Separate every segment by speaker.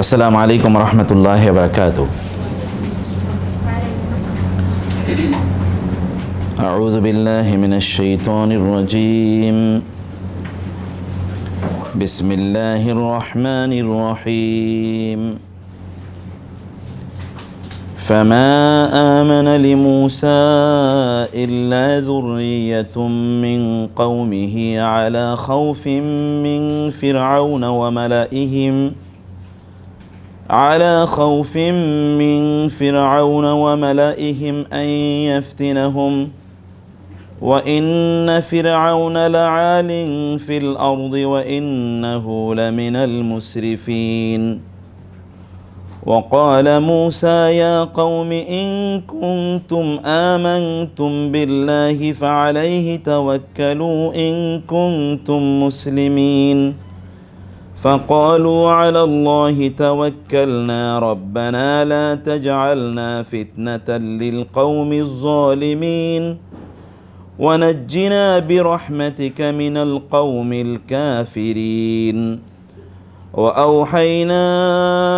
Speaker 1: السلام عليكم ورحمة الله وبركاته. أعوذ بالله من الشيطان الرجيم. بسم الله الرحمن الرحيم. فما آمن لموسى إلا ذرية من قومه على خوف من فرعون وملئهم على خوف من فرعون وملئهم أن يفتنهم. وإن فرعون لعال في الأرض وإنه لمن المسرفين. وقال موسى يا قوم إن كنتم آمنتم بالله فعليه توكلوا إن كنتم مسلمين. فقالوا على الله توكلنا ربنا لا تجعلنا فتنة للقوم الظالمين. ونجنا برحمتك من القوم الكافرين. وأوحينا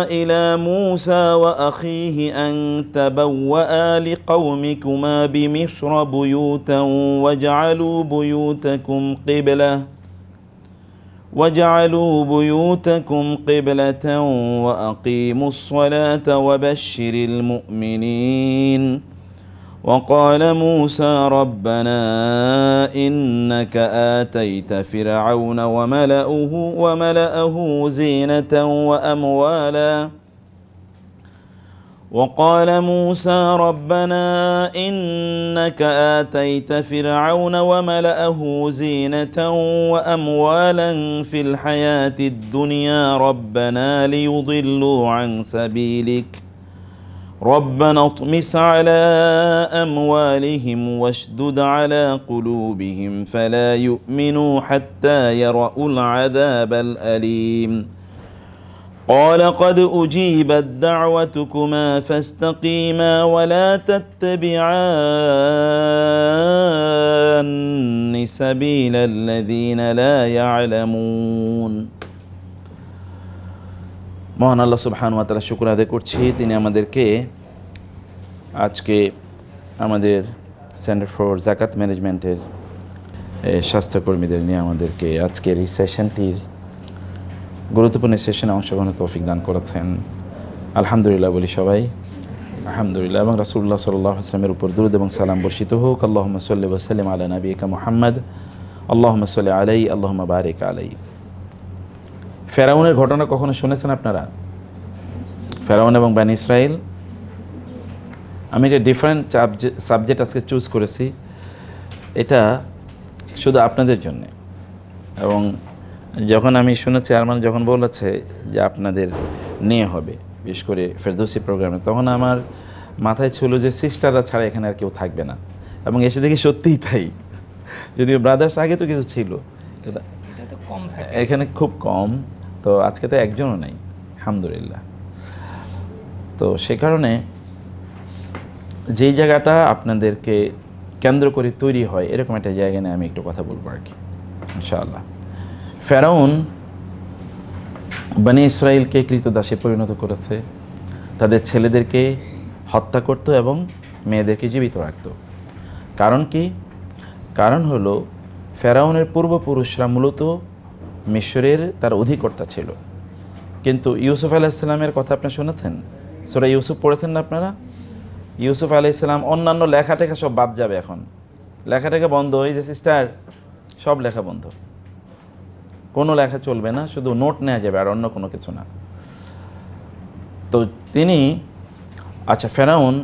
Speaker 1: إلى موسى وأخيه أن تبوأ لقومكما بمصر بيوتا واجعلوا بيوتكم قبلة. واجعلوا بيوتكم قبلة وأقيموا الصلاة وبشر المؤمنين. وقال موسى ربنا إنك آتيت فرعون وملأه وملأه زينة وأموالا وقال موسى ربنا إنك آتيت فرعون وملأه زينة وأموالا في الحياة الدنيا ربنا ليضلوا عن سبيلك. ربنا اطمس على أموالهم واشدد على قلوبهم فلا يؤمنوا حتى يرأوا العذاب الأليم. قال قد اجيبت دعوتكما فاستقيما ولا تتبعان سبيل الذين لا يعلمون মহান আল্লাহ সুবহান তালা শুক্র আদায় করছি তিনি আমাদেরকে আজকে আমাদের সেন্টার ফর জাকাত ম্যানেজমেন্টের এ, স্বাস্থ্যকর্মীদের নিয়ে আমাদেরকে আজকের এই সেশনটির গুরুত্বপূর্ণ সেশনে অংশগ্রহণের তৌফিক দান করেছেন। আলহামদুলিল্লাহ বলি সবাই। আলহামদুলিল্লাহ, এবং রাসুল্লাহ সাল্লাহ আসলামের উপর দুরুদ এবং সালাম বর্ষিত হোক। আল্লাহ সাল্লি ওসাল্লিম আলা নবীকা মোহাম্মদ। আল্লাহ সাল্লি আলাই আল্লাহ বারেক আলাই। ফেরাউনের ঘটনা কখনো শুনেছেন আপনারা? ফেরাউন এবং বানি ইসরায়েল আমি এটা ডিফারেন্ট সাবজেক্ট আজকে চুজ করেছি। এটা শুধু আপনাদের জন্যে। এবং যখন আমি শুনেছি আরমান যখন বলেছে যে আপনাদের নিয়ে হবে বিশেষ করে ফেরদৌসি প্রোগ্রামে তখন আমার মাথায় ছিল যে সিস্টাররা ছাড়া এখানে আর কেউ থাকবে না। এবং এসে দেখি সত্যিই তাই। যদিও ব্রাদার্স আগে তো কিছু ছিল এখানে খুব কম। তো আজকে তো একজনও নেই আলহামদুলিল্লাহ। তো সে কারণে যেই জায়গাটা আপনাদেরকে কেন্দ্র করে তৈরি হয় এরকম একটা জায়গা নিয়ে আমি একটু কথা বলব আর কি ইনশাআল্লাহ। ফেরাউন বানি ইসরায়েলকে কৃতদাসে পরিণত করেছে। তাদের ছেলেদেরকে হত্যা করত এবং মেয়েদেরকে জীবিত রাখত। কারণ কি? কারণ হলো, ফেরাউনের পূর্বপুরুষরা মূলত মিশরের তার অধিকর্তা ছিল। কিন্তু ইউসুফ আলাইসাল্লামের কথা আপনি শুনেছেন? সোরা ইউসুফ পড়েছেন না আপনারা? ইউসুফ আলাইসাল্লাম অন্যান্য লেখা টেখা সব বাদ যাবে এখন। লেখা টেখা বন্ধ, এই যে সিস্টার, সব লেখা বন্ধ। কোনো লেখা চলবে না, শুধু নোট নেওয়া যাবে আর অন্য কোনো কিছু না। তো তিনি আচ্ছা ফেরাউন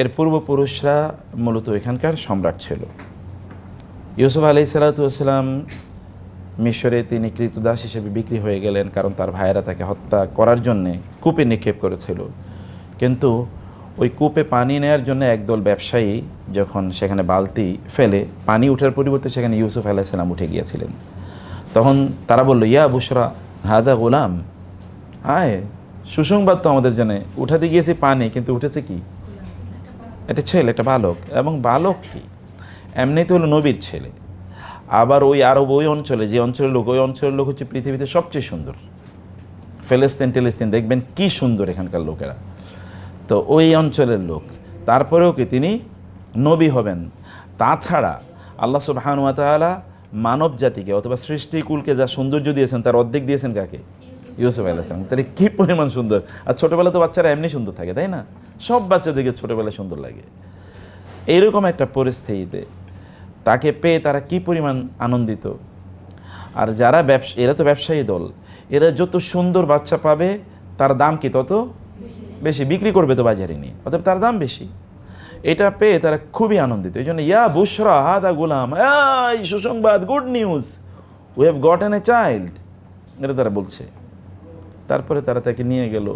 Speaker 1: এর পূর্বপুরুষরা মূলত এখানকার সম্রাট ছিল। ইউসুফ আলি সালাতাম মিশরে তিনি কৃতদাস হিসেবে বিক্রি হয়ে গেলেন কারণ তার ভাইয়েরা তাকে হত্যা করার জন্যে কূপে নিক্ষেপ করেছিল। কিন্তু ওই কূপে পানি নেয়ার জন্য একদল ব্যবসায়ী যখন সেখানে বালতি ফেলে, পানি ওঠার পরিবর্তে সেখানে ইউসুফ আলাইসাল্লাম উঠে গিয়েছিলেন। তখন তারা বলল, ইয়া বুসরা হাদা গোলাম। আয়, সুসংবাদ তো আমাদের জন্য। উঠাতে গিয়েছে পানি, কিন্তু উঠেছে কি? একটা ছেলে একটা বালক। এবং বালক কি? এমনিতে হলো নবীর ছেলে। আবার ওই আরব ওই অঞ্চলে, যে অঞ্চলের লোক, ওই অঞ্চলের লোক হচ্ছে পৃথিবীতে সবচেয়ে সুন্দর। ফেলেস্তিন, টেলেস্তিন, দেখবেন কি সুন্দর এখানকার লোকেরা। তো ওই অঞ্চলের লোক। তারপরেও কি তিনি নবী হবেন। তাছাড়া আল্লাহ সুবহানুয়া তাআলা মানব জাতিকে অথবা সৃষ্টিকুলকে যা সৌন্দর্য দিয়েছেন, তার অর্ধেক দিয়েছেন কাকে? ইউসুফ আলাইসলাম তাহলে কী পরিমাণ সুন্দর? আর ছোটোবেলা তো বাচ্চারা এমনি সুন্দর থাকে, তাই না? সব বাচ্চাদেরকে ছোটোবেলায় সুন্দর লাগে। এইরকম একটা পরিস্থিতিতে তাকে পেয়ে তারা কি পরিমাণ আনন্দিত? আর যারা ব্যবসা, এরা তো ব্যবসায়ী দল, এরা যত সুন্দর বাচ্চা পাবে, তার দাম কি তত বেশি। বিক্রি করবে তো বাজারে নিয়ে। অতএব তার দাম বেশি। এটা পেয়ে তারা খুবই আনন্দিত। এই জন্য, ইয়া বুসরা হাদা গুলাম, এই সুসংবাদ good news we have got an a child এটা তারা বলছে। তারপরে তারা তাকে নিয়ে গেল,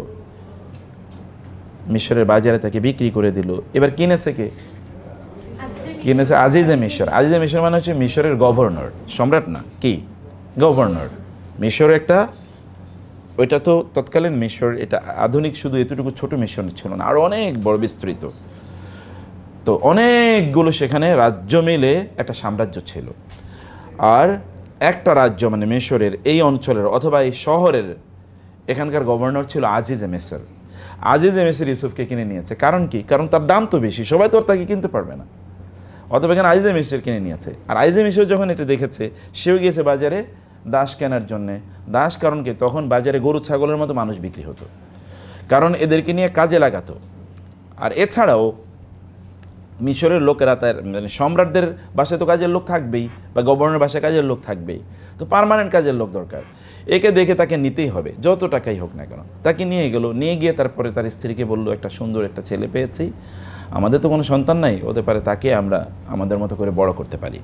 Speaker 1: মিশরের বাজারে তাকে বিক্রি করে দিল। এবার কিনেছে কে? কিনেছে আজিজে মিশর। আজিজে মিশর মানে হচ্ছে মিশরের গভর্নর। সম্রাট না, কি? গভর্নর। মিশর একটা, ওইটা তো তৎকালীন মিশর, এটা আধুনিক, শুধু এতটুকু ছোট মিশর ছিল না, আর অনেক বড় বিস্তৃত। তো অনেকগুলো সেখানে রাজ্য মিলে একটা সাম্রাজ্য ছিল। আর একটা রাজ্য মানে মিশরের এই অঞ্চলের অথবা এই শহরের এখানকার গভর্নর ছিল আজিজে মেসর। আজিজে মেসর ইউসুফকে কিনে নিয়েছে। কারণ কি? কারণ তার দাম তো বেশি। সবাই তো আর তাকে কিনতে পারবে না। অথবা এখানে আইজে মিশর কিনে নিয়েছে। আর আইজে মিশর যখন এটা দেখেছে, সেও গিয়েছে বাজারে দাস কেনার জন্যে। দাস কারণ কি? তখন বাজারে গরু, ছাগলের মতো মানুষ বিক্রি হতো। কারণ এদেরকে নিয়ে কাজে লাগাতো। আর এছাড়াও মিশরের লোকেরা তার মানে সম্রাটদের বাসায় তো কাজের লোক থাকবেই বা গভর্নর বাসায় কাজের লোক থাকবেই। তো পার্মানেন্ট কাজের লোক দরকার। একে দেখে তাকে নিতেই হবে, যত টাকাই হোক না কেন। তাকে নিয়ে গেল, নিয়ে গিয়ে তারপরে তার স্ত্রীকে বলল, একটা সুন্দর একটা ছেলে পেয়েছি। আমাদের তো কোনো সন্তান নাই, হতে পারে তাকে আমরা আমাদের মতো করে বড় করতে পারি।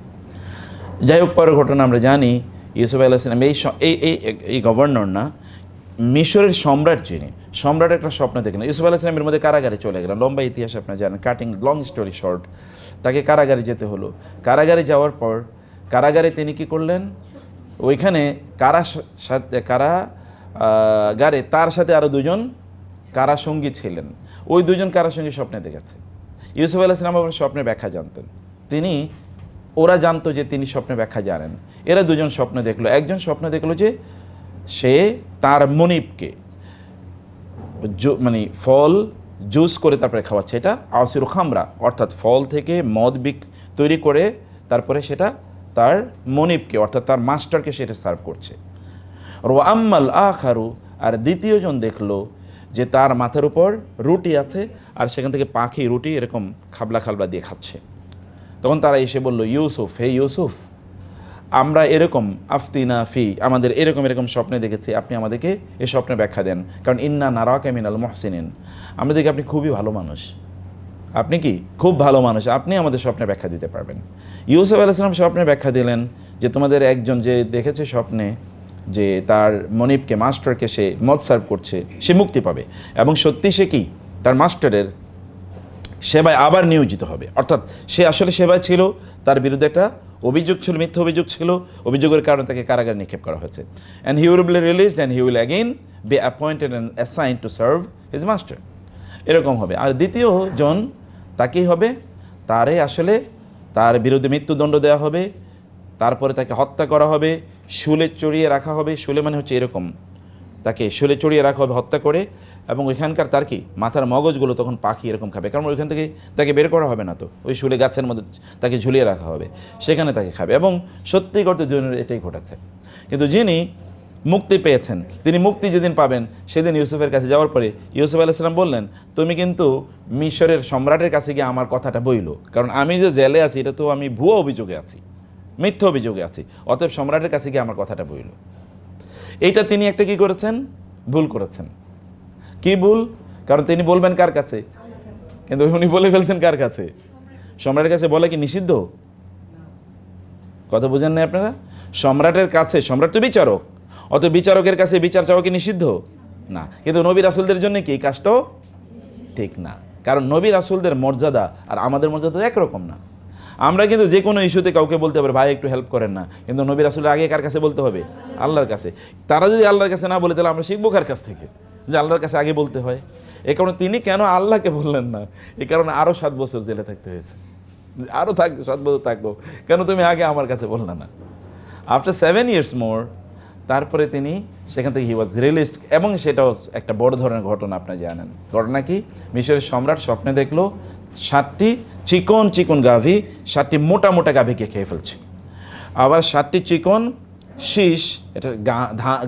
Speaker 1: যাই হোক, পরের ঘটনা আমরা জানি, ইউসুফ স- এই এই এই গভর্নর না মিশরের সম্রাট যিনি সম্রাট একটা স্বপ্ন দেখলেন ইউসুফ আলাহিসামের মধ্যে কারাগারে চলে গেলেন। লম্বা ইতিহাস আপনারা জানেন কাটিং লং স্টোরি শর্ট তাকে কারাগারে যেতে হলো। কারাগারে যাওয়ার পর, কারাগারে তিনি কি করলেন? ওইখানে কারা সাথে, কারা গারে, তার সাথে আরও দুজন কারাসঙ্গী ছিলেন। ওই দুজন কারাসঙ্গী স্বপ্নে দেখেছে? ইউসুফ আলাইসলাম আবার স্বপ্নে ব্যাখ্যা জানতেন। তিনি, ওরা জানতো যে তিনি স্বপ্নে ব্যাখ্যা জানেন। এরা দুজন স্বপ্ন দেখল। একজন স্বপ্ন দেখল যে সে তার মনিবকে মানে ফল, জুস করে তারপরে খাওয়াচ্ছে। এটা আওসির খামরা, অর্থাৎ ফল থেকে মদ বিক, তৈরি করে তারপরে সেটা তার মনিবকে, অর্থাৎ তার মাস্টারকে সেটা সার্ভ করছে। রো আম্মাল আখারু, আর দ্বিতীয়জন দেখল যে তার মাথার উপর রুটি আছে, আর সেখান থেকে পাখি, রুটি এরকম খাবলা খাবলা দিয়ে খাচ্ছে। তখন তারা এসে বলল, ইউসুফ, হে ইউসুফ আমরা এরকম আফতিনা ফি, আমাদের এরকম এরকম স্বপ্নে দেখেছি, আপনি আমাদেরকে এ স্বপ্নে ব্যাখ্যা দেন। কারণ ইন্না নারাক মিনাল মহসিনিন। আমরা দেখি আপনি খুবই ভালো মানুষ। আপনি কি? খুব ভালো মানুষ। আপনি আমাদের স্বপ্নে ব্যাখ্যা দিতে পারবেন। ইউসুফ আলাইসালাম স্বপ্নে ব্যাখ্যা দিলেন যে তোমাদের একজন যে দেখেছে স্বপ্নে যে তার মনিবকে, মাস্টারকে সে মদ সার্ভ করছে, সে মুক্তি পাবে। এবং সত্যি সে কি? তার মাস্টারের সেবায় আবার নিয়োজিত হবে। অর্থাৎ সে আসলে সেবায় ছিল, তার বিরুদ্ধে একটা অভিযোগ ছিল, মিথ্যা অভিযোগ ছিল, অভিযোগের কারণে তাকে কারাগারে নিক্ষেপ করা হয়েছে। And he will be released and he will again be appointed and assign to serve his master এরকম হবে। আর দ্বিতীয় জন তাকেই হবে, তারে আসলে তার বিরুদ্ধে মৃত্যুদণ্ড দেওয়া হবে, তারপরে তাকে হত্যা করা হবে, শুলে চড়িয়ে রাখা হবে। শুলে মানে হচ্ছে এরকম। তাকে শুলে চড়িয়ে রাখা হবে, হত্যা করে এবং ওইখানকার তার কি? মাথার মগজগুলো তখন পাখি এরকম খাবে। কারণ ওইখান থেকে তাকে বের করা হবে না তো। ওই শুলে গাছের মধ্যে তাকে ঝুলিয়ে রাখা হবে। সেখানে তাকে খাবে। এবং সত্যি করতে জীবনের এটাই ঘটেছে। কিন্তু যিনি মুক্তি পেয়েছেন, তিনি মুক্তি যেদিন পাবেন, সেদিন ইউসুফের কাছে যাওয়ার পরে ইউসুফ আলাইসালাম বললেন, তুমি কিন্তু মিশরের সম্রাটের কাছে গিয়ে আমার কথাটা বইল। কারণ আমি যে জেলে আছি, এটা তো আমি ভুয়া অভিযোগে আছি। মিথ্যা অভিযোগে আছি। অতএব সম্রাটের কাছে গিয়ে আমার কথাটা বইল। এইটা তিনি একটা কি করেছেন? ভুল করেছেন। কি ভুল? কারণ তিনি বলবেন কার কাছে? কিন্তু উনি বলে ফেলছেন কার কাছে? সম্রাটের কাছে বলে কি নিষিদ্ধ? কথা বুঝেন না আপনারা? সম্রাটের কাছে সম্রাট তো বিচারক। অত বিচারকের কাছে বিচার চাওয়া কি নিষিদ্ধ? না। কিন্তু নবী রাসুলদের জন্য কি এই কাজটাও ঠিক না। কারণ নবী রাসুলদের মর্যাদা আর আমাদের মর্যাদা তো একরকম না। আমরা কিন্তু যে কোনো ইস্যুতে কাউকে বলতে পারি, ভাই, একটু হেল্প করেন না। কিন্তু নবী রাসুলের আগে কার কাছে বলতে হবে? আল্লাহর কাছে। তারা যদি আল্লাহর কাছে না বলে, তাহলে আমরা শিখব কার কাছ থেকে? যে আল্লাহর কাছে আগে বলতে হয়। এ কারণে তিনি কেন আল্লাহকে বললেন না? এ কারণে আরও সাত বছর জেলে থাকতে হয়েছে। আরও থাক, সাত বছর থাকব। কেন তুমি আগে আমার কাছে বললে না? আফটার সেভেন ইয়ার্স মোর তারপরে তিনি সেখান থেকে হি ওয়াজ রিলিস্ট এবং সেটাও একটা বড় ধরনের ঘটনা আপনি জানেন। ঘটনা কি? মিশরের সম্রাট স্বপ্নে দেখল সাতটি চিকন চিকন গাভী, সাতটি মোটা মোটা গাভীকে খেয়ে ফেলছে। আবার সাতটি চিকন শীষ, এটা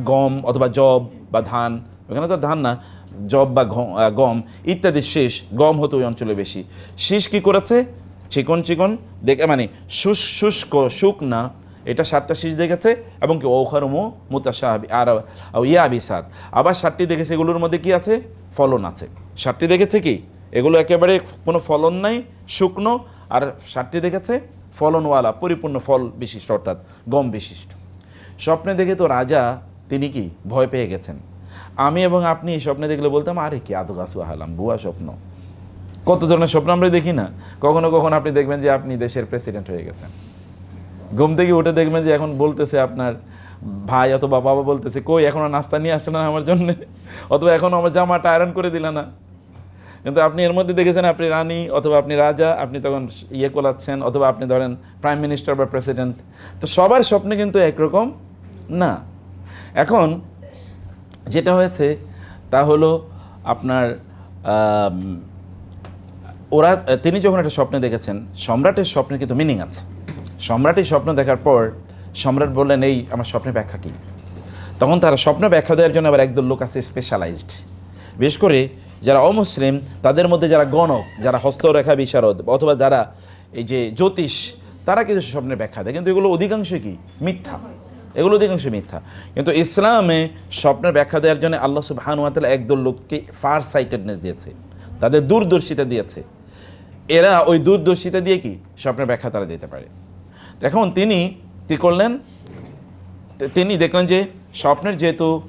Speaker 1: গম অথবা জব বা ধান ওখানে তো ধান না জব বা গম ইত্যাদি শীষ, গম হতো ওই অঞ্চলে বেশি। শীষ কি করেছে? চিকন চিকন দেখে মানে শুষ শুষ্ক, শুকনা, এটা সাতটা শীষ দেখেছে, এবং কি ঔখারমো মুতাশা আর ইয়া আবিসাদ আবার সাতটি দেখেছে, এগুলোর মধ্যে কি আছে? ফলন আছে। সাতটি দেখেছে কি? এগুলো একেবারে কোনো ফলন নাই, শুকনো, আর সাতটি দেখেছে, ফলনওয়ালা, পরিপূর্ণ ফল বিশিষ্ট, অর্থাৎ গম বিশিষ্ট। স্বপ্নে দেখে তো রাজা, তিনি কি? ভয় পেয়ে গেছেন। আমি এবং আপনি এই স্বপ্নে দেখলে বলতাম, আরে কি আদু গাছু আহালাম ভুয়া স্বপ্ন। কত ধরনের স্বপ্ন আমরা দেখি না। কখনো কখনো আপনি দেখবেন যে আপনি দেশের প্রেসিডেন্ট হয়ে গেছেন। ঘুম থেকে উঠে দেখবেন যে এখন বলতেছে আপনার ভাই অথবা বাবা বলতেছে, কই, এখনও নাস্তা নিয়ে আসছে না আমার জন্যে? অথবা এখনও আমার জামাটা আয়রন করে দিলা না? কিন্তু আপনি এর মধ্যে দেখেছেন আপনি রানী অথবা আপনি রাজা, আপনি তখন ইয়ে কোলাচ্ছেন, অথবা আপনি ধরেন প্রাইম মিনিস্টার বা প্রেসিডেন্ট তো সবার স্বপ্নে কিন্তু একরকম না। এখন যেটা হয়েছে তা হলো আপনার ওরা, তিনি যখন একটা স্বপ্নে দেখেছেন, সম্রাটের স্বপ্নে কিন্তু মিনিং আছে। সম্রাটের স্বপ্ন দেখার পর সম্রাট বললেন, এই, আমার স্বপ্নের ব্যাখ্যা কী? তখন তারা স্বপ্ন ব্যাখ্যা দেওয়ার জন্য আবার একদল লোক আছে স্পেশালাইজড বিশেষ করে যারা অমুসলিম, তাদের মধ্যে যারা গণক, যারা হস্তরেখা বিশারদ, অথবা যারা এই যে জ্যোতিষ, তারা কিছু স্বপ্নের ব্যাখ্যা দেয়। কিন্তু এগুলো অধিকাংশ কি? মিথ্যা। এগুলো অধিকাংশ মিথ্যা। কিন্তু ইসলামে স্বপ্নের ব্যাখ্যা দেওয়ার জন্য আল্লাহ সুবাহানুয়াতালা একদল লোককে ফার সাইটেডনেস দিয়েছে। তাদের দূরদর্শিতা দিয়েছে। এরা ওই দূরদর্শিতা দিয়ে কি? স্বপ্নের ব্যাখ্যা তারা দিতে পারে। এখন তিনি কী করলেন? তিনি দেখলেন যে স্বপ্নের যেহেতু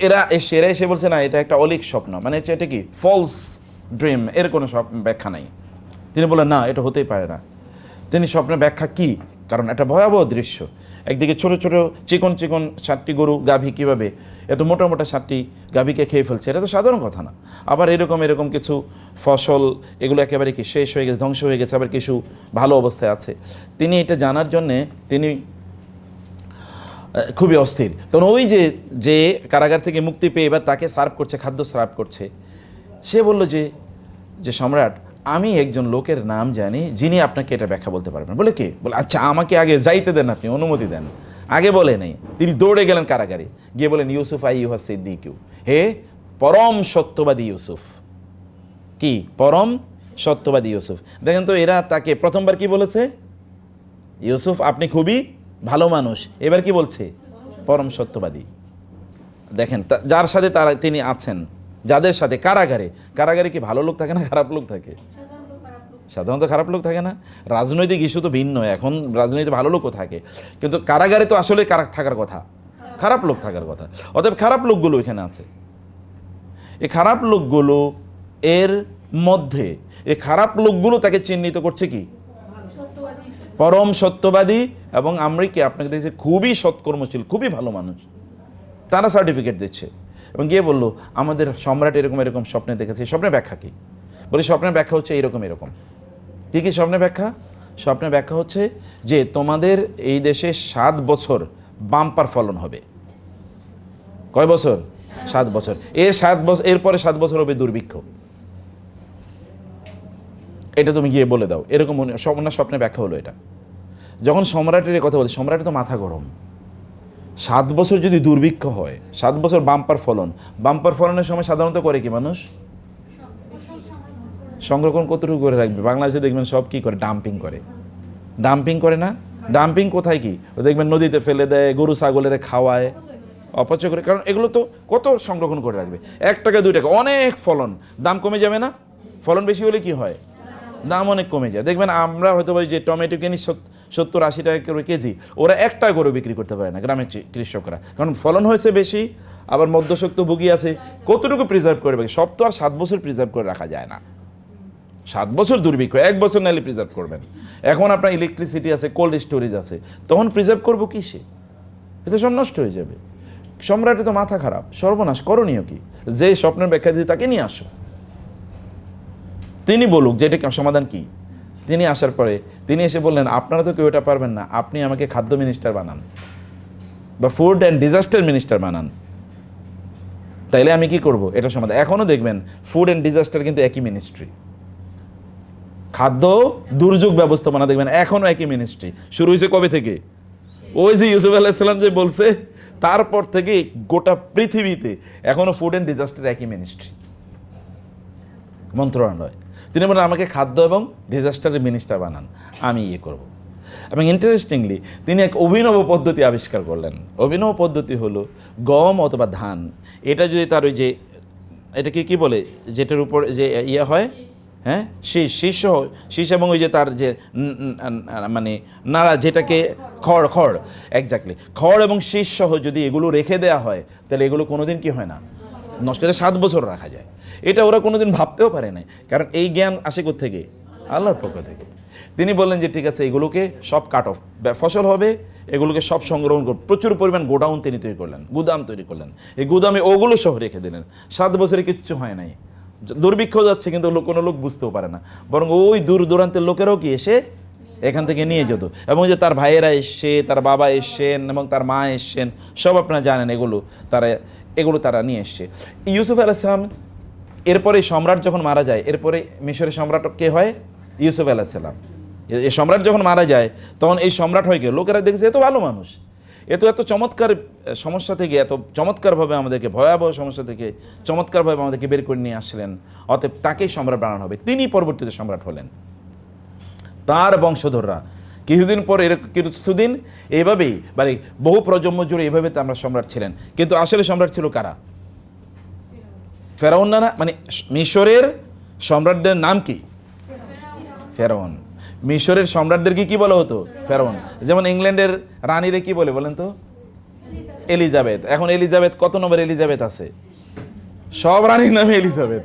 Speaker 1: এরা এরা এসে বলছে, না, এটা একটা অলিক স্বপ্ন। মানে এটা কি? ফলস ড্রিম এর কোনো ব্যাখ্যা নাই। তিনি বললেন, না, এটা হতেই পারে না। তিনি স্বপ্নের ব্যাখ্যা কি? কারণ একটা ভয়াবহ দৃশ্য। একদিকে ছোট ছোট চিকন চিকন সাতটি গরু গাভী কীভাবে? এত মোটা মোটা সাতটি গাভীকে খেয়ে ফেলছে। এটা তো সাধারণ কথা না। আবার এরকম এরকম কিছু ফসল, এগুলো একেবারে কি শেষ হয়ে গেছে, ধ্বংস হয়ে গেছে, আবার কিছু ভালো অবস্থায় আছে। তিনি এটা জানার জন্যে তিনি খুবই অস্থির। তখন ওই যে যে কারাগার থেকে মুক্তি পেয়ে এবার তাকে সার্ভ করছে, খাদ্য সার্ভ করছে, সে বলল যে যে সম্রাট আমি একজন লোকের নাম জানি যিনি আপনাকে এটা ব্যাখ্যা বলতে পারবেন। বলে কে? বলে আচ্ছা আমাকে আগে যাইতে দেন আপনি, অনুমতি দেন। আগে বলে নেই। তিনি দৌড়ে গেলেন কারাগারে। গিয়ে বলেন, ইউসুফ আই ইউহা সিদ্দিকিউ। হে পরম সত্যবাদী ইউসুফ। কি? পরম সত্যবাদী ইউসুফ। দেখেন তো, এরা তাকে প্রথমবার কি বলেছে? ইউসুফ, আপনি খুবই ভালো মানুষ। এবার কি বলছে? পরম সত্যবাদী। দেখেন যার সাথে তারা, তিনি আছেন। যাদের সাথে? কারাগারে। কারাগারে কি ভালো লোক থাকে না খারাপ লোক থাকে? সাধারণত খারাপ লোক থাকে না। রাজনৈতিক ইস্যু তো ভিন্ন, এখন রাজনীতিতে ভালো লোকও থাকে। কিন্তু কারাগারে তো আসলে কারা থাকার কথা? খারাপ লোক থাকার কথা। অতএব খারাপ লোকগুলো এখানে আছে। এই খারাপ লোকগুলো এর মধ্যে এই খারাপ লোকগুলো তাকে চিহ্নিত করছে কি? পরম সত্যবাদী এবং আমরা কি আপনাকে দেখছি, খুবই সৎকর্মশীল, খুবই ভালো মানুষ। তারা সার্টিফিকেট দিচ্ছে। এবং গিয়ে বলল, আমাদের সম্রাট এরকম এরকম স্বপ্নে দেখেছে স্বপ্নের ব্যাখ্যা কি? বলি, স্বপ্নের ব্যাখ্যা হচ্ছে এরকম এরকম। কী কী স্বপ্নের ব্যাখ্যা? স্বপ্নের ব্যাখ্যা হচ্ছে যে তোমাদের এই দেশে সাত বছর বাম্পার ফলন হবে। কয় বছর? সাত বছর। এ সাত বছর এরপরে সাত বছর হবে দুর্ভিক্ষ। এটা তুমি গিয়ে বলে দাও। এরকম ওনার স্বপ্নে ব্যাখ্যা হলো এটা। যখন সম্রাটের কথা বলছি সম্রাটের তো মাথা গরম। সাত বছর যদি দুর্ভিক্ষ হয়, সাত বছর বাম্পার ফলন, বাম্পার ফলনের সময় সাধারণত করে কি মানুষ? সংরক্ষণ কতটুকু করে রাখবে? বাংলাদেশে দেখবেন সব কি করে? ডাম্পিং করে। ডাম্পিং করে না? ডাম্পিং কোথায় কি? দেখবেন নদীতে ফেলে দেয়, গরু ছাগলের খাওয়ায়, অপচয় করে। কারণ এগুলো তো কত সংরক্ষণ করে রাখবে? এক টাকা, দুই টাকা, অনেক ফলন। দাম কমে যাবে না? ফলন বেশি হলে কি হয়? দাম অনেক কমে যায়। দেখবেন আমরা হয়তো ওই যে টমেটো কিনি সত্তর আশি টাকা করে কেজি, ওরা এক টাকা করে বিক্রি করতে পারে না গ্রামের কৃষকরা। কারণ ফলন হয়েছে বেশি, আবার মধ্যশক্ত ভুগি আছে, কতটুকু প্রিজার্ভ করবে সব তো আর সাত বছর প্রিজার্ভ করে রাখা যায় না। সাত বছর দুর্ভিক্ষ, এক বছর নাহলে প্রিজার্ভ করবেন। এখন আপনার ইলেকট্রিসিটি আছে কোল্ড স্টোরেজ আছে, তখন প্রিজার্ভ করব কিসে? এতে সব নষ্ট হয়ে যাবে। সম্রাটের তো মাথা খারাপ, সর্বনাশ, করণীয় কি? যে স্বপ্নের ব্যাখ্যা দিয়ে তাকে নিয়ে আসো। তিনি বলুক যে এটা সমাধান কি? তিনি আসার পরে তিনি এসে বললেন, আপনারা তো কেউ এটা পারবেন না, আপনি আমাকে খাদ্য মিনিস্টার বানান বা ফুড অ্যান্ড ডিজাস্টার মিনিস্টার বানান। তাইলে আমি কি করব? এটা সমাধান। এখনও দেখবেন ফুড অ্যান্ড ডিজাস্টার কিন্তু একই মিনিস্ট্রি খাদ্য দুর্যোগ ব্যবস্থাপনা দেখবেন এখনও একই মিনিস্ট্রি শুরু হয়েছে কবে থেকে? ওই যে ইউসুফ আলাহিসাল্লাম যে বলছে, তারপর থেকে গোটা পৃথিবীতে এখনও ফুড অ্যান্ড ডিজাস্টার একই মিনিস্ট্রি মন্ত্রণালয়। তিনি বলেন আমাকে খাদ্য এবং ডিজাস্টারের মিনিস্টার বানান। আমি ইয়ে করব। এবং ইন্টারেস্টিংলি তিনি এক অভিনব পদ্ধতি আবিষ্কার করলেন। অভিনব পদ্ধতি হলো গম অথবা ধান। এটা যদি তার ওই যে এটাকে কি বলে? যেটার উপর যে ইয়ে হয়? হ্যাঁ? শীষ। শীষ শীষ এবং ওই যে তার যে মানে নাড়া যেটাকে খড় খড়। এক্স্যাক্টলি খড় এবং শীষ সহ যদি এগুলো রেখে দেওয়া হয়, তাহলে এগুলো কোনোদিন কি হয় না? নষ্ট হলে সাত বছর রাখা যায়। এটা ওরা কোনোদিন ভাবতেও পারে নাই। কারণ এই জ্ঞান আসে থেকে আল্লাহর পক্ষ থেকে। তিনি বললেন যে, ঠিক আছে, এগুলোকে সব কাট অফ ফসল হবে, এগুলোকে সব সংগ্রহণ কর প্রচুর পরিমাণ গোডাউন তিনি তৈরি করলেন, গুদাম তৈরি করলেন। এই গুদামে ওগুলো সহ রেখে দিলেন। সাত বছরে কিচ্ছু হয় নাই। দুর্ভিক্ষ যাচ্ছে, কিন্তু কোনো লোক বুঝতেও পারে না। বরং ওই দূর দূরান্তের লোকেরাও কি এসে এখান থেকে নিয়ে যেত? এবং যে তার ভাইয়েরা এসছে, তার বাবা এসছেন, এবং তার মা এসছেন, সব আপনারা জানেন এগুলো। তারা এগুলো তারা নিয়ে এসছে। ইউসুফ আলাইসালাম এরপরে সম্রাট যখন মারা যায়, এরপরে মিশরের সম্রাট কে হয়? ইউসুফ আলাইসাল্লাম এই সম্রাট যখন মারা যায়, তখন এই সম্রাট হয়ে গেল। লোকেরা দেখেছে এত ভালো মানুষ। এত এত চমৎকার সমস্যা থেকে, এত চমৎকারভাবে আমাদেরকে, ভয়াবহ সমস্যা থেকে চমৎকারভাবে আমাদেরকে বের করে নিয়ে আসলেন। অতএব তাকেই সম্রাট বানানো হবে। তিনি পরবর্তীতে সম্রাট হলেন। তার বংশধররা। কিছুদিন পর এর কিছুদিন এইভাবেই মানে বহু প্রজন্ম জুড়ে এইভাবে আমরা সম্রাট ছিলেন। কিন্তু আসলে সম্রাট ছিল কারা? ফেরাউন না মানে মিশরের সম্রাটদের নাম কি? ফেরাউন। মিশরের সম্রাটদেরকে কি বলা হতো? ফেরাউন। যেমন ইংল্যান্ডের রানীরে কি বলে বলেন তো? এলিজাবেথ। এখন এলিজাবেথ, কত নম্বর এলিজাবেথ আছে? সব রানীর নামে এলিজাবেথ।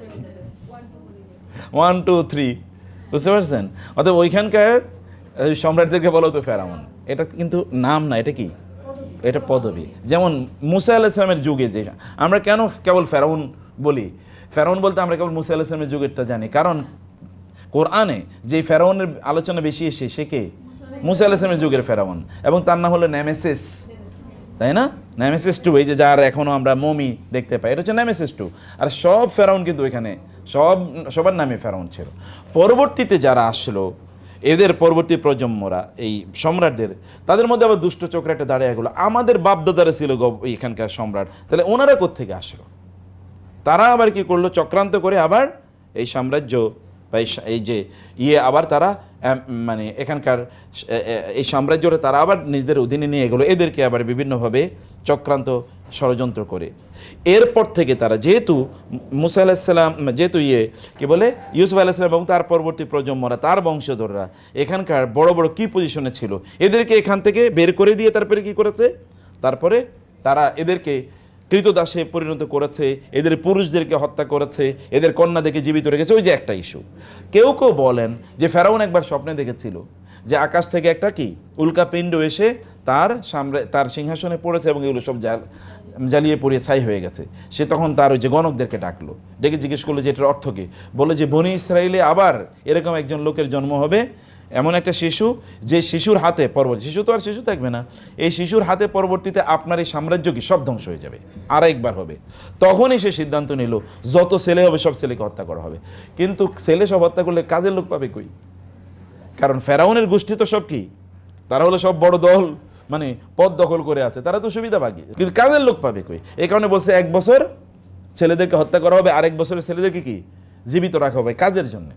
Speaker 1: ওয়ান টু থ্রি বুঝতে পারছেন? অতএব ওইখানকার সম্রাটদেরকে বলো তো ফেরাউন, এটা কিন্তু নাম না, এটা কি? এটা পদবী। যেমন মুসা আল ইসলামের যুগে যে, আমরা কেন কেবল ফেরাউন বলি? ফেরাউন বলতে আমরা কেবল মুসা আল ইসলামের যুগেরটা জানি। কারণ কোরআনে যে ফেরাউনের আলোচনা বেশি এসে, সে কে? মুসা আল ইসলামের যুগের ফেরাউন। এবং তার নাম হলো নেমেসিস। তাই না? নেমেসিস টু, এই যে যার এখনও আমরা মমি দেখতে পাই, এটা হচ্ছে নেমেসিস টু। আর সব ফেরাউন কিন্তু এখানে, সব, সবার নামে ফেরাউন ছিল। পরবর্তীতে যারা আসলো এদের পরবর্তী প্রজন্মরা, এই সম্রাটদের, তাদের মধ্যে আবার দুষ্ট চক্র একটা দাঁড়িয়ে গেলো। আমাদের বাপদাদারা ছিল এখানকার সম্রাট। তাহলে ওনারা কোত্থেকে আসলো? তারা আবার কি করল? চক্রান্ত করে আবার এই সাম্রাজ্য বা এই যে ইয়ে আবার তারা মানে এখানকার এই সাম্রাজ্যটা তারা আবার নিজেদের অধীনে নিয়ে গেলো। এদেরকে আবার বিভিন্নভাবে চক্রান্ত ষড়যন্ত্র করে। এরপর থেকে তারা যেহেতু মুসা আলাহিসাল্লাম যেহেতু ইয়ে কি বলে, ইউসুফ আলাহিসাল্লাম এবং তার পরবর্তী প্রজন্মরা, তার বংশধররা, এখানকার বড় বড় কি পজিশনে ছিল? এদেরকে এখান থেকে বের করে দিয়ে তারপরে কি করেছে? তারপরে তারা এদেরকে কৃতদাসে পরিণত করেছে, এদের পুরুষদেরকে হত্যা করেছে, এদের কন্যাদেরকে জীবিত রেখেছে, ওই যে একটা ইস্যু কেউ কেউ বলেন যে ফেরাউন একবার স্বপ্নে দেখেছিল যে আকাশ থেকে একটা কি? উল্কাপিণ্ড এসে তার সামনে, তার সিংহাসনে পড়েছে এবং এগুলো সব জ্বালিয়ে পড়িয়ে ছাই হয়ে গেছে। সে তখন তার ওই যে গণকদেরকে ডাকলো। ডেকে জিজ্ঞেস করল যে, এটার অর্থ কী? বলে যে, বনি ইসরায়েলে আবার এরকম একজন লোকের জন্ম হবে, এমন একটা শিশু, যে শিশুর হাতে পরবর্তী শিশু তো আর শিশু থাকবে না। এই শিশুর হাতে পরবর্তীতে আপনার এই সাম্রাজ্য কি? সব ধ্বংস হয়ে যাবে। আর একবার হবে। তখনই সে সিদ্ধান্ত নিল, যত ছেলে হবে, সব ছেলেকে হত্যা করা হবে। কিন্তু ছেলে সব হত্যা করলে কাজের লোক পাবে কই? কারণ ফেরাউনের গোষ্ঠী তো সব কি? তারা হলো সব বড় দল। মানে পদ দখল করে আছে, তারা তো সুবিধা বাকি কিন্তু কাজের লোক পাবে কই? এই কারণে বলছে এক বছর ছেলেদেরকে হত্যা করা হবে, আরেক বছরের ছেলেদেরকে কি? জীবিত রাখা হবে কাজের জন্য।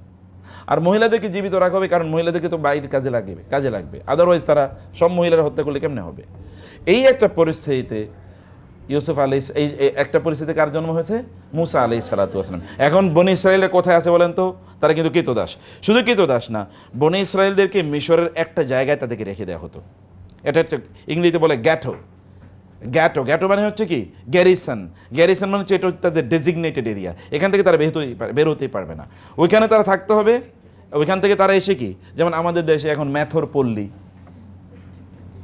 Speaker 1: আর মহিলাদেরকে জীবিত রাখা হবে কারণ মহিলাদেরকে তো বাইরের কাজে লাগবে কাজে লাগবে। আদারওয়াইজ তারা সব মহিলারা হত্যা করলে কেমনে হবে? এই একটা পরিস্থিতিতে ইউসুফ আলী এই একটা পরিস্থিতি কার জন্ম হয়েছে? মুসা আলি সালাতু আসলাম এখন বনি ইসরায়েলের কোথায় আছে বলেন তো? তারা কিন্তু কৃতদাস। শুধু কৃতদাস না, বনি ইসরায়েলদেরকে মিশরের একটা জায়গায় তাদেরকে রেখে দেওয়া হতো। এটা হচ্ছে ইংরেজিতে বলে গ্যাটো। গ্যাটো গ্যাটো মানে হচ্ছে কি? গ্যারিসন গ্যারিসন মানে হচ্ছে এটা হচ্ছে তাদের ডেজিগনেটেড এরিয়া এখান থেকে তারা বেরোতেই বেরোতেই পারবে না। ওইখানে তারা থাকতে হবে। ওইখান থেকে তারা এসে কি? যেমন আমাদের দেশে এখন ম্যাথর পল্লী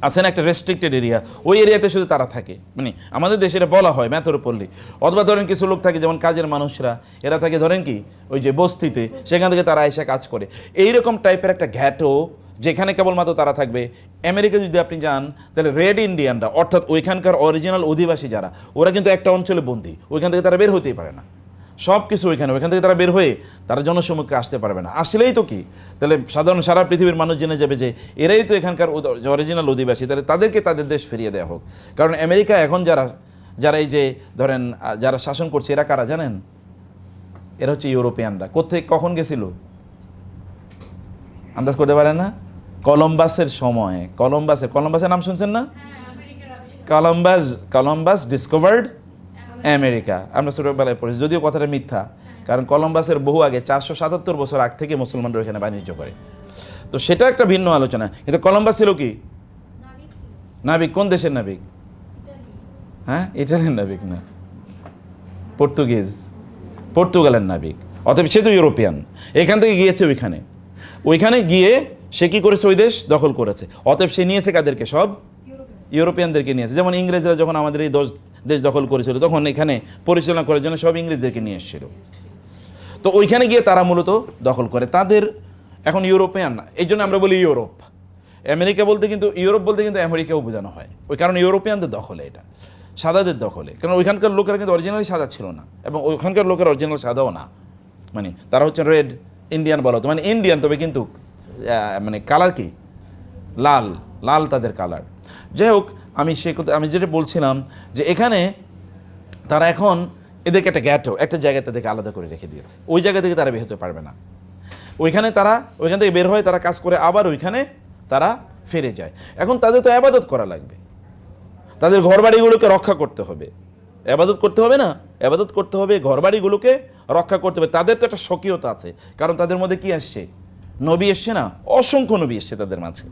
Speaker 1: আছে না একটা রেস্ট্রিক্টেড এরিয়া ওই এরিয়াতে শুধু তারা থাকে। মানে আমাদের দেশে এটা বলা হয় ম্যাথর পল্লী অথবা ধরেন কিছু লোক থাকে, যেমন কাজের মানুষরা। এরা থাকে ধরেন কি? ওই যে বস্তিতে। সেখান থেকে তারা এসে কাজ করে। এইরকম টাইপের একটা ঘ্যাটো যেখানে কেবলমাত্র তারা থাকবে। আমেরিকা যদি আপনি যান, তাহলে রেড ইন্ডিয়ানরা, অর্থাৎ ওইখানকার অরিজিনাল অধিবাসী যারা, ওরা কিন্তু একটা অঞ্চলে বন্দী। ওইখান থেকে তারা বের হতেই পারে না। সব কিছু ওইখানে, ওইখান থেকে তারা বের হয়ে তারা জনসম্মুখে আসতে পারবে না। আসলেই তো কি? তাহলে সাধারণ সারা পৃথিবীর মানুষ জেনে যাবে যে, এরাই তো এখানকার অরিজিনাল অধিবাসী। তাহলে তাদেরকে তাদের দেশ ফিরিয়ে দেওয়া হোক। কারণ আমেরিকা এখন যারা যারা এই যে ধরেন যারা শাসন করছে, এরা কারা জানেন? এরা হচ্ছে ইউরোপিয়ানরা। কোথেকে কখন গেছিল? আন্দাজ করতে পারেন না? কলম্বাসের সময়। কলম্বাসের কলম্বাসের নাম শুনছেন না? কলম্বাস কলম্বাস ডিসকভার্ড আমেরিকা আমরা ছোটোবেলায় পড়েছি যদিও কথাটা মিথ্যা কারণ কলম্বাসের বহু আগে চারশো সাতাত্তর বছর আগ থেকে মুসলমানরা এখানে বাণিজ্য করে। তো সেটা একটা ভিন্ন আলোচনা। কিন্তু কলম্বাস ছিল কি? নাবিক কোন দেশের নাবিক? হ্যাঁ? ইটালিয়ান নাবিক না। পর্তুগিজ। পর্তুগালের নাবিক। অতএব সে তো ইউরোপিয়ান। এখান থেকে গিয়েছে ওইখানে। ওইখানে গিয়ে সে কী করেছে ওই দেশ দখল করেছে। অতএব সে নিয়েছে কাদেরকে? সব ইউরোপিয়ানদেরকে নিয়েছে। যেমন ইংরেজরা যখন আমাদের এই দশ দেশ দখল করেছিল, তখন এখানে পরিচালনা করার জন্য সব ইংরেজদেরকে নিয়ে এসেছিল। তো ওইখানে গিয়ে তারা মূলত দখল করে। তাদের এখন ইউরোপিয়ান না, এই জন্য আমরা বলি ইউরোপ। আমেরিকা বলতে কিন্তু, ইউরোপ বলতে কিন্তু আমেরিকাও বোঝানো হয়। ওই কারণ ইউরোপিয়ানদের দখলে এটা, সাদাদের দখলে। কারণ ওইখানকার লোকেরা কিন্তু অরিজিনালি সাদা ছিল না, এবং ওইখানকার লোকের অরিজিনাল সাদাও না। মানে তারা হচ্ছে রেড ইন্ডিয়ান বলা হতো মানে ইন্ডিয়ান তবে কিন্তু মানে কালার কি? লাল লাল তাদের কালার যাই হোক, আমি সে আমি যেটা বলছিলাম যে এখানে তারা এখন এদেরকে একটা গ্যাটো একটা জায়গায় তাদেরকে আলাদা করে রেখে দিয়েছে। ওই জায়গা থেকে তারা বের হতে পারবে না। ওইখানে তারা, ওইখান থেকে বের হয়ে তারা কাজ করে আবার ওইখানে তারা ফিরে যায়। এখন তাদের তো আবাদত করা লাগবে। তাদের ঘরবাড়িগুলোকে রক্ষা করতে হবে। আবাদত করতে হবে না? আবাদত করতে হবে ঘরবাড়িগুলোকে রক্ষা করতে হবে তাদের তো একটা স্বকীয়তা আছে। কারণ তাদের মধ্যে কি আসছে? নবী এসছে না? অসংখ্য নবী এসছে তাদের মাঝে।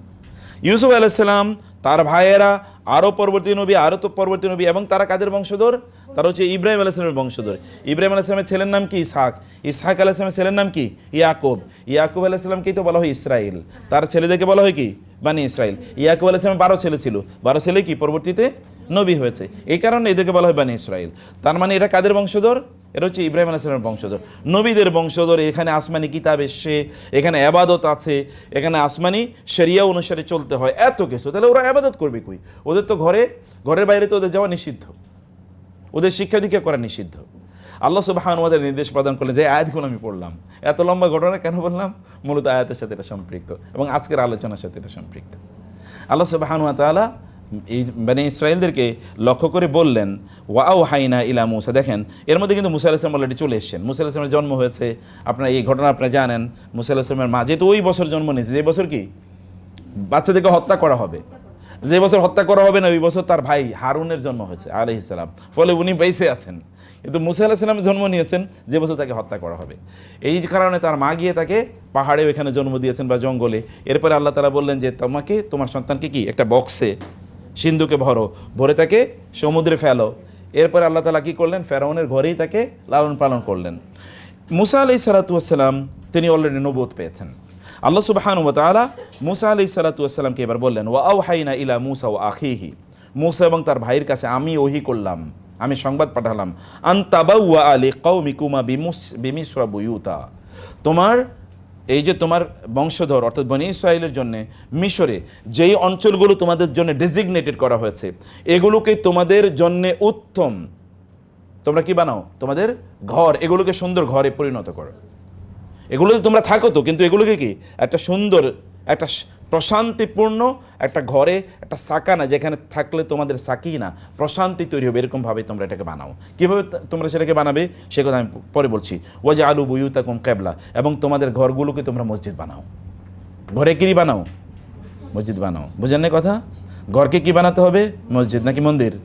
Speaker 1: ইউসুফ আলাইসাল্লাম তার ভাইয়েরা আরও পরবর্তী নবী আরও তো পরবর্তী নবী, এবং তারা কাদের বংশধর? তারা হচ্ছে ইব্রাহিম আলাইসলামের বংশধর। ইব্রাহিম আলাইসলামের ছেলের নাম কি? ইসহাক। ইসহাক আলাইসলামের ছেলের নাম কি? ইয়াকুব। ইয়াকুব আলাইসলামকেই তো বলা হয় ইসরাইল। তার ছেলেদেরকে বলা হয় কি? বানি ইসরাইল। ইয়াকুব আলাইসলামের বারো ছেলে ছিল। বারো ছেলে কি? পরবর্তীতে নবী হয়েছে। এই কারণে এদেরকে বলা হয় বানি ইসরাইল। তার মানে এটা কাদের বংশধর? এটা হচ্ছে ইব্রাহিম আলাইসলামের বংশধর। নবীদের বংশধর, এখানে আসমানি কিতাব এসছে, এখানে আবাদত আছে, এখানে আসমানি শরিয়া অনুসারে চলতে হয়, এত কিছু। তাহলে ওরা আবাদত করবে কই? ওদের তো ঘরে, ঘরের বাইরে তো ওদের যাওয়া নিষিদ্ধ। ওদের শিক্ষা দীক্ষা করা নিষিদ্ধ। আল্লাহ সুবাহান ওদের নির্দেশ প্রদান করলেন যে আয়াতগুলো আমি পড়লাম। এত লম্বা ঘটনা কেন বললাম? মূলত আয়াতের সাথে এটা সম্পৃক্ত এবং আজকের আলোচনার সাথে এটা সম্পৃক্ত। আল্লাহ সুবাহান তাআলা এই মানে ইসরায়েলদেরকে লক্ষ্য করে বললেন ওয়াও হাইনা ইলা মুসা। দেখেন, এর মধ্যে কিন্তু মুসা আলাইসলাম অলরেডি চলে এসছেন। মুসা আলাইসলামের জন্ম হয়েছে, আপনার এই ঘটনা আপনারা জানেন, মুসা আলাইসলামের মা, যেহেতু ওই বছর জন্ম নিয়েছে, যে বছর কি? বাচ্চাদেরকে হত্যা করা হবে। যে বছর হত্যা করা হবে না, ওই বছর তার ভাই হারুনের জন্ম হয়েছে আলহ ইসলাম ফলে উনি বেঁচে আছেন। কিন্তু মুসা আলাহ সাল্লামের জন্ম নিয়েছেন, যে বছর তাকে হত্যা করা হবে। এই কারণে তার মা গিয়ে তাকে পাহাড়ে ওইখানে জন্ম দিয়েছেন বা জঙ্গলে। এরপরে আল্লাহ তালা বললেন যে, তোমাকে, তোমার সন্তানকে কি? একটা বক্সে সিন্ধুকে ভরো, ভরে তাকে সমুদ্রে ফেলো। এরপরে আল্লাহ তালা কী করলেন? ফেরাউনের ঘরেই তাকে লালন পালন করলেন। মুসা আলাই সালাতাম তিনি অলরেডি নবোধ পেয়েছেন। আল্লাহ সুবাহানু তালা মুসা আলি সালাতামকে এবার বললেন, ওয়া আউ হাইনা ইলা মুসা ও আখিহি। মুসা এবং তার ভাইয়ের কাছে আমি ওহি করলাম, আমি সংবাদ পাঠালাম। আন্তাবাউয়া আলী কৌমিকুমা বিমুস বিমিশ্রা বুয়ুতা। তোমার এই যে তোমার বংশধর, অর্থাৎ বনি ইসরায়েলের জন্য, মিশরে, যেই অঞ্চলগুলো তোমাদের জন্য ডেজিগনেটেড করা হয়েছে, এগুলোকে তোমাদের জন্য উত্তম। তোমরা কি বানাও? তোমাদের ঘর, এগুলোকে সুন্দর ঘরে পরিণত করো। এগুলোতে তোমরা থাকো তো, কিন্তু এগুলোকে কি? একটা সুন্দর, একটা প্রশান্তিপূর্ণ একটা ঘরে, একটা সাকানা যেখানে থাকলে তোমাদের সাকিনা। প্রশান্তি তৈরি হবে, এরকমভাবে তোমরা এটাকে বানাও। কীভাবে তোমরা সেটাকে বানাবে? সে কথা আমি পরে বলছি। ওয়াজা আলু বইউ কুম ক্যাবলা এবং তোমাদের ঘরগুলোকে তোমরা মসজিদ বানাও। ঘরে কি বানাও? মসজিদ বানাও। বুঝেন কথা? ঘরকে কি বানাতে হবে? মসজিদ নাকি মন্দির?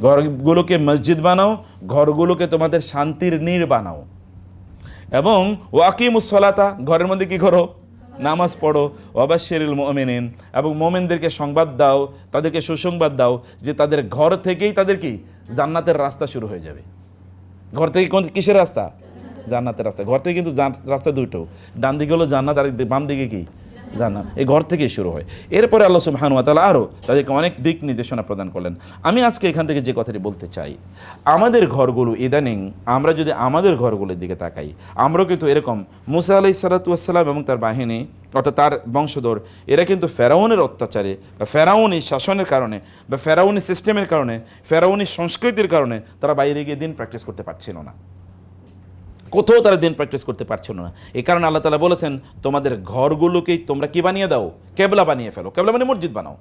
Speaker 1: ঘরগুলোকে মসজিদ বানাও, ঘরগুলোকে তোমাদের শান্তির নীড় বানাও। এবং ওয়াকিমুসলাতা ঘরের মধ্যে কি করো? নামাজ পড়ো অবাশ্যেরুল মোমেনিন। এবং মোমেনদেরকে সংবাদ দাও, তাদেরকে সুসংবাদ দাও যে তাদের ঘর থেকেই তাদের কি? জান্নাতের রাস্তা শুরু হয়ে যাবে। ঘর থেকে কোন, কিসের রাস্তা? জান্নাতের রাস্তা। ঘর থেকে কিন্তু রাস্তা দুটো। ডান দিকে হলো জান্নাত, আর বাম দিকে কি? জাহান্নাম এই ঘর থেকেই শুরু হয়। এরপরে আল্লাহ সুবহান তাআলা আরও তাদেরকে অনেক দিক নির্দেশনা প্রদান করলেন। আমি আজকে এখান থেকে যে কথাটি বলতে চাই, আমাদের ঘরগুলো ইদানিং আমরা যদি আমাদের ঘরগুলোর দিকে তাকাই, আমরাও কিন্তু এরকম মুসা আলাই সালাতাম এবং তার বাহিনী অর্থাৎ তার বংশধর, এরা কিন্তু ফেরাউনের অত্যাচারে বা ফেরাউনি শাসনের কারণে বা ফেরাউনি সিস্টেমের কারণে, ফেরাউনি সংস্কৃতির কারণে তারা বাইরে গিয়ে দিন প্র্যাকটিস করতে পারছিল না। কোথাও তারা দিন প্র্যাকটিস করতে পারছিল না। এই কারণে আল্লাহ তালা বলেছেন, তোমাদের ঘরগুলোকেই তোমরা কি বানিয়ে দাও? কেবলা বানিয়ে ফেলো। কেবলা মানে মসজিদ বানাও।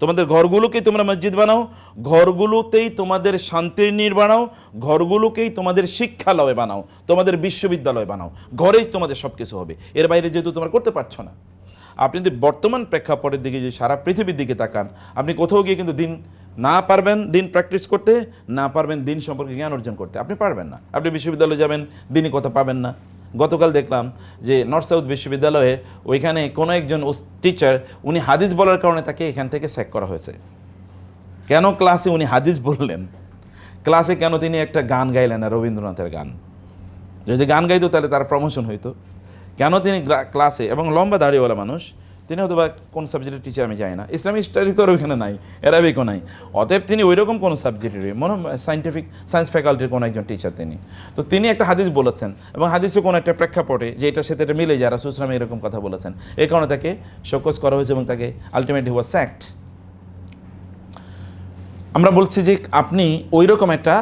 Speaker 1: তোমাদের ঘরগুলোকেই তোমরা মসজিদ বানাও। ঘরগুলোতেই তোমাদের শান্তির নীড় বানাও। ঘরগুলোকেই তোমাদের শিক্ষালয় বানাও। তোমাদের বিশ্ববিদ্যালয় বানাও। ঘরেই তোমাদের সব কিছু হবে। এর বাইরে যেহেতু তোমরা করতে পারছ না। আপনি যদি বর্তমান প্রেক্ষাপটের দিকে যে সারা পৃথিবীর দিকে তাকান, আপনি কোথাও গিয়ে কিন্তু দিন না পারবেন দিন প্র্যাকটিস করতে, না পারবেন দিন সম্পর্কে জ্ঞান অর্জন করতে। আপনি পারবেন না। আপনি বিশ্ববিদ্যালয়ে যাবেন, দিনই কথা পাবেন না। গতকাল দেখলাম যে নর্থ সাউথ বিশ্ববিদ্যালয়ে ওইখানে কোনো একজন টিচার উনি হাদিস বলার কারণে তাকে এখান থেকে স্যাক করা হয়েছে। কেন ক্লাসে উনি হাদিস বললেন? ক্লাসে কেন তিনি একটা গান গাইলেন না, রবীন্দ্রনাথের গান? যদি গান গাইতো তাহলে তার প্রমোশন হইতো। কেন তিনি ক্লাসে এবং লম্বা দাড়িওয়ালা মানুষ তিনি হয়তো বা কোন সাবজেক্টের টিচার আমি জানি না। ইসলামিক স্টাডি তো আর ওইখানে নাই অ্যারাবিকও নাই। অতএব তিনি ওই রকম কোনো সাবজেক্টের মনে সাইন্টিফিক সায়েন্স ফ্যাকাল্টির কোনো একজন টিচার তিনি। তো তিনি একটা হাদিস বলেছেন এবং হাদিসও কোনো একটা প্রেক্ষাপটে যে এটার সাথে এটা মিলে যারা সুসলামে এরকম কথা বলেছেন। এই কারণে তাকে শোকজ করা হয়েছে এবং তাকে আলটিমেটলি ওয়াজ স্যাক্ট আমরা বলছি যে আপনি ওই রকম একটা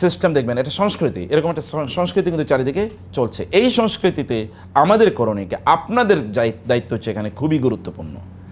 Speaker 1: সিস্টেম দেখবেন, এটা সংস্কৃতি, এরকম একটা সংস্কৃতি কিন্তু চারিদিকে চলছে। এই সংস্কৃতিতে আমাদের করণীয়কে আপনাদের দায়িত্ব হচ্ছে এখানে খুবই গুরুত্বপূর্ণ।